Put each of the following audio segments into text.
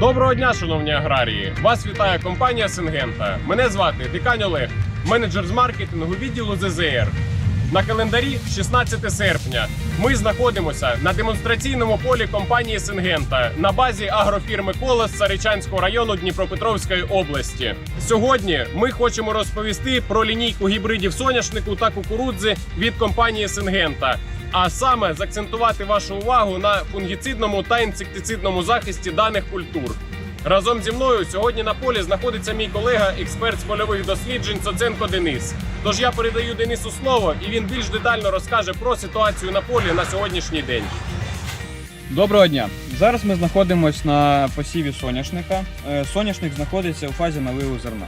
Доброго дня, шановні аграрії! Вас вітає компанія Сингента. Мене звати Дикань Олег, менеджер з маркетингу відділу ЗЗР. На календарі 16 серпня. Ми знаходимося на демонстраційному полі компанії Сингента на базі агрофірми Колос Саричанського району Дніпропетровської області. Сьогодні ми хочемо розповісти про лінійку гібридів соняшнику та кукурудзи від компанії Сингента. А саме закцентувати вашу увагу на фунгіцидному та інсектицидному захисті даних культур. Разом зі мною сьогодні на полі знаходиться мій колега, експерт з польових досліджень Соценко Денис. Тож я передаю Денису слово, і він більш детально розкаже про ситуацію на полі на сьогоднішній день. Доброго дня! Зараз ми знаходимося на посіві соняшника. Е, Соняшник знаходиться у фазі наливу зерна.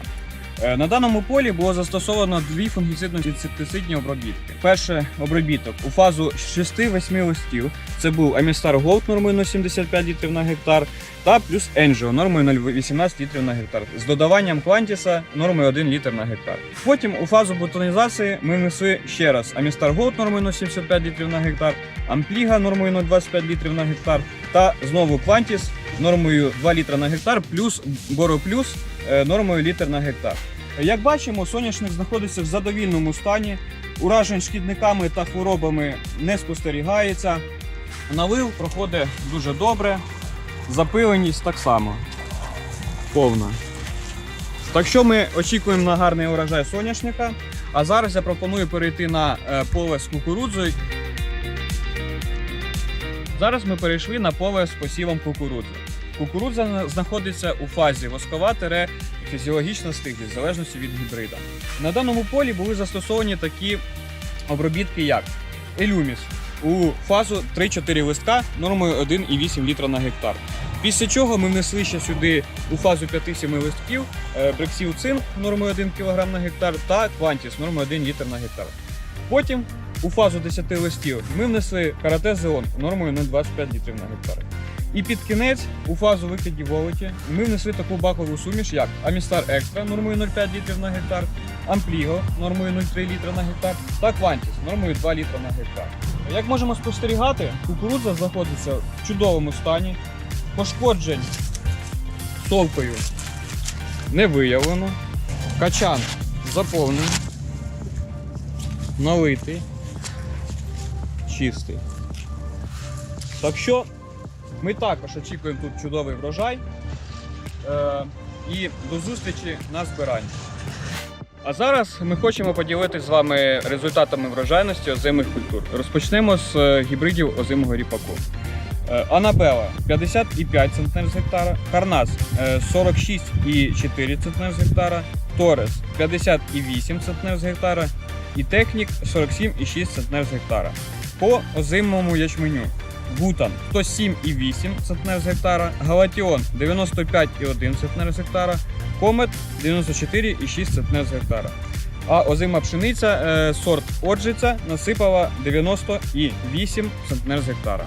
Е, На даному полі було застосовано дві фунгіцидно-інсектицидні обробітки. Перший обробіток у фазу 6-8 листів. Це був Амістар Голд нормою 0,75 літрів на гектар та плюс Енджіо нормою 0,18 літрів на гектар з додаванням Квантіса нормою 1 літр на гектар. Потім у фазу бутонізації ми внесли ще раз Амістар Голд нормою 0,75 літрів на гектар, Ампліга нормою 0,25 літрів на гектар та знову Квантіс нормою 2 літра на гектар плюс Боро Плюс е, нормою літр на гектар. Як бачимо, соняшник знаходиться в задовільному стані, уражень шкідниками та хворобами не спостерігається. Налив проходить дуже добре, запиленість так само. Повна. Так що ми очікуємо на гарний урожай соняшника. А зараз я пропоную перейти на е, поле з кукурудзою. Зараз ми перейшли на поле з посівом кукурудзи. Кукурудза знаходиться у фазі воскова тире фізіологічна стиглість, в залежності від гібрида. На даному полі були застосовані такі обробітки, як Елюміс у фазу 3-4 листка нормою 1,8 літра на гектар. Після чого ми внесли ще сюди у фазу 5-7 листків е, брексів цинк нормою 1 кг на гектар та квантіс нормою 1 літр на гектар. Потім у фазу 10 листів ми внесли карате зеон нормою 0,25 літрів на гектар. І під кінець у фазу викидів волоті ми внесли таку бакову суміш, як Амістар Екстра нормою 0,5 літрів на гектар, Ампліго нормою 0,3 літра на гектар та Квантіс нормою 2 літра на гектар. Як можемо спостерігати, кукурудза знаходиться в чудовому стані, пошкоджень совкою не виявлено, качан заповнений, налитий, чистий. Так що ми також очікуємо тут чудовий врожай. Е, і до зустрічі на збиранні. А зараз ми хочемо поділитися з вами результатами врожайності озимих культур. Розпочнемо з е, гібридів озимого ріпаку. Е, Анабела 55 центнер з гектара, Карнас е, 46,4 центнер з гектара, Торес 50,8 центнер з гектара і Технік 47,6 центнер з гектара. По озимому ячменю Гутан 107,8 центнер з гектара, Галатіон 95,1 центнер з гектара, Комет 94,6 центнер з гектара. А озима пшениця е, сорт Оджиця насипала 90,8 центнер з гектара.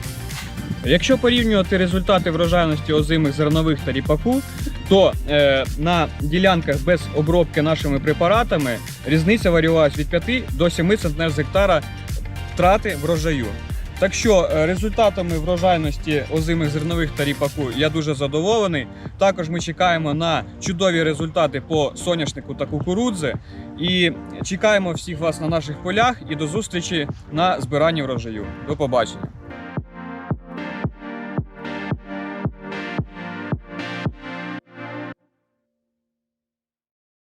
Якщо порівнювати результати врожайності озимих зернових та ріпаку, то е, на ділянках без обробки нашими препаратами різниця варіювалась від 5 до 7 центнер з гектара втрати врожаю. Так що е, результатами врожайності озимих зернових та ріпаку я дуже задоволений. Також ми чекаємо на чудові результати по соняшнику та кукурудзи. І чекаємо всіх вас на наших полях і до зустрічі на збиранні врожаю. До побачення.